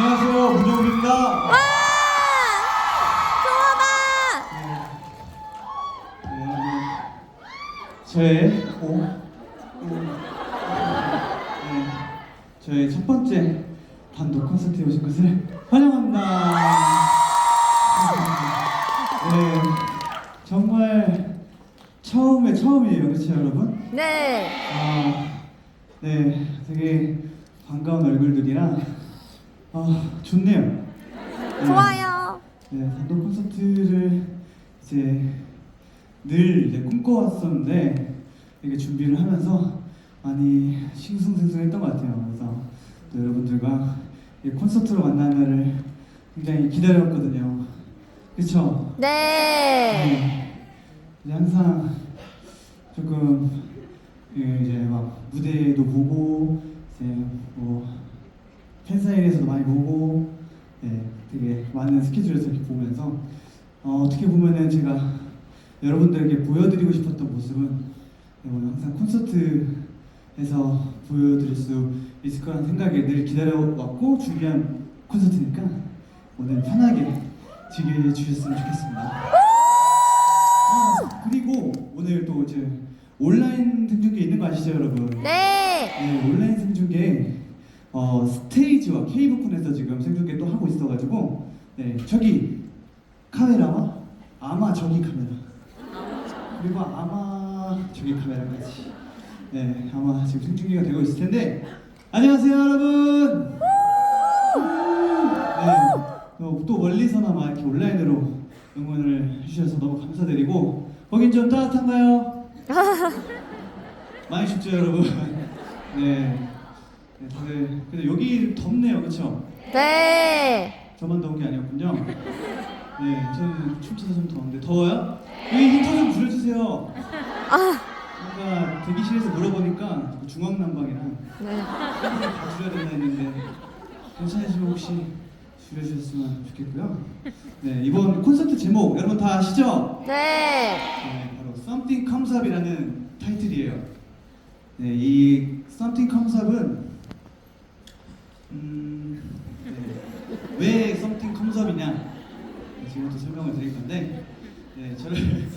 안녕하세요, 문정욱입니다. 와! 좋아봐! 네, 저의 오, 네, 저의 첫 번째 단독 콘서트에 오신 것을 환영합니다. 네, 정말 처음에 처음이에요, 그렇죠 여러분? 네. 아, 네, 되게 반가운 얼굴들이랑 아, 좋네요. 네. 좋아요. 네, 단독 콘서트를 이제 늘 이제 꿈꿔왔었는데 이게 준비를 하면서 많이 싱숭생숭했던 것 같아요. 그래서 또 여러분들과 이 콘서트로 만나는 날을 굉장히 기다려왔거든요. 그렇죠? 네. 네. 항상 조금 그 이제 막 무대도 보고 이제 뭐 팬사인회에서도 많이 보고 네, 되게 많은 스케줄에서 이렇게 보면서 어, 어떻게 보면은 제가 여러분들에게 보여드리고 싶었던 모습은 네, 오늘 항상 콘서트에서 보여드릴 수 있을 거라는 생각에 늘 기다려왔고 준비한 콘서트니까 오늘 편하게 즐겨 주셨으면 좋겠습니다. 아, 그리고 오늘 또 이제 온라인 생중계 있는 거 아시죠, 여러분? 네. 네, 온라인 생중계 어, 스테이지와 케이블콘에서 지금 생중계 또 하고 있어가지고 네, 저기 카메라와 아마 저기 카메라 그리고 아마 저기 카메라까지 네, 아마 지금 생중계가 되고 있을 텐데 안녕하세요, 여러분. 네, 어, 또 멀리서나마 이렇게 온라인으로 응원을 해주셔서 너무 감사드리고 거긴 좀 따뜻한가요? 많이 춥죠 여러분? 네, 네 다들 근데 여기 덥네요 그쵸? 네. 저만 더운 게 아니었군요 네 저는 춤춰서 좀 더운데 더워요? 여기 힌터 좀 줄여주세요 아. 뭔가 대기실에서 물어보니까 중앙난방이랑 네. 다 줄여야 된다 했는데 괜찮으시면 혹시 줄여주셨으면 좋겠고요. 네 이번 콘서트 제목 여러분 다 아시죠? 네. 네 바로 Something Comes Up이라는 타이틀이에요. 네 이 Something Comes Up은 음, 네, 왜 Up이냐? 네, 지금부터 설명을 드릴 건데 네 저를